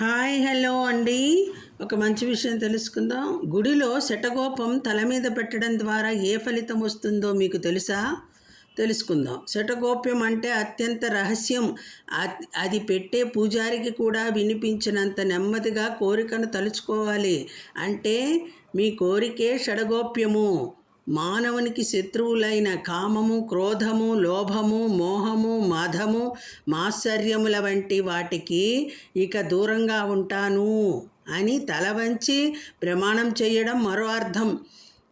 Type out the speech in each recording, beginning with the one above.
Hi hello అండి. ఒక మంచి విషయం తెలుసుకుందాం. గుడిలో శటగోపం తల మీద పెట్టడం ద్వారా ఏ ఫలితం వస్తుందో మీకు తెలుసా? తెలుసుకుందాం. శటగోప్యం అంటే అత్యంత రహస్యం. అది పెట్టే పూజారికి కూడా వినిపించినంత నెమ్మదిగా కోరికను తలుచుకోవాలి. అంటే మీ కోరికే షడగోప్యము. మానవునికి శత్రువులైన కామము క్రోధము లోభము మోహము మధము మాత్సర్యముల వంటి వాటికి ఇక దూరంగా ఉంటాను అని తలవంచి ప్రమాణం చేయడం మరో అర్థం.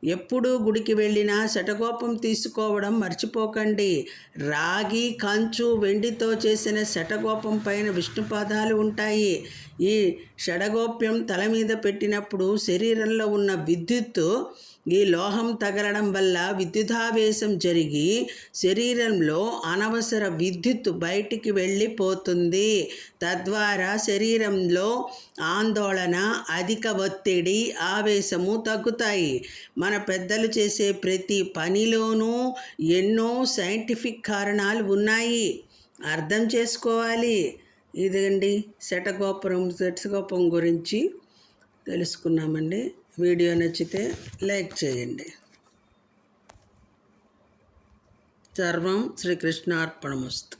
ఎప్పుడు గుడికి వెళ్ళినా శటగోపం తీసుకోవడం మర్చిపోకండి. రాగి కంచు వెండితో చేసిన శటగోపం పైన విష్ణుపాదాలు ఉంటాయి. ఈ షడగోప్యం తల మీద పెట్టినప్పుడు శరీరంలో ఉన్న విద్యుత్తు ఈ లోహం తగలడం వల్ల విద్యుదావేశం జరిగి శరీరంలో అనవసర విద్యుత్ బయటికి వెళ్ళిపోతుంది. తద్వారా శరీరంలో ఆందోళన అధిక ఒత్తిడి ఆవేశము తగ్గుతాయి. మన పెద్దలు చేసే ప్రతి పనిలోనూ ఎన్నో సైంటిఫిక్ కారణాలు ఉన్నాయి. అర్థం చేసుకోవాలి. ఇదండి శటగోపురం శటగోపం గురించి తెలుసుకున్నామండి. వీడియో నచ్చితే లైక్ చేయండి. సర్వం శ్రీకృష్ణార్పణమస్తు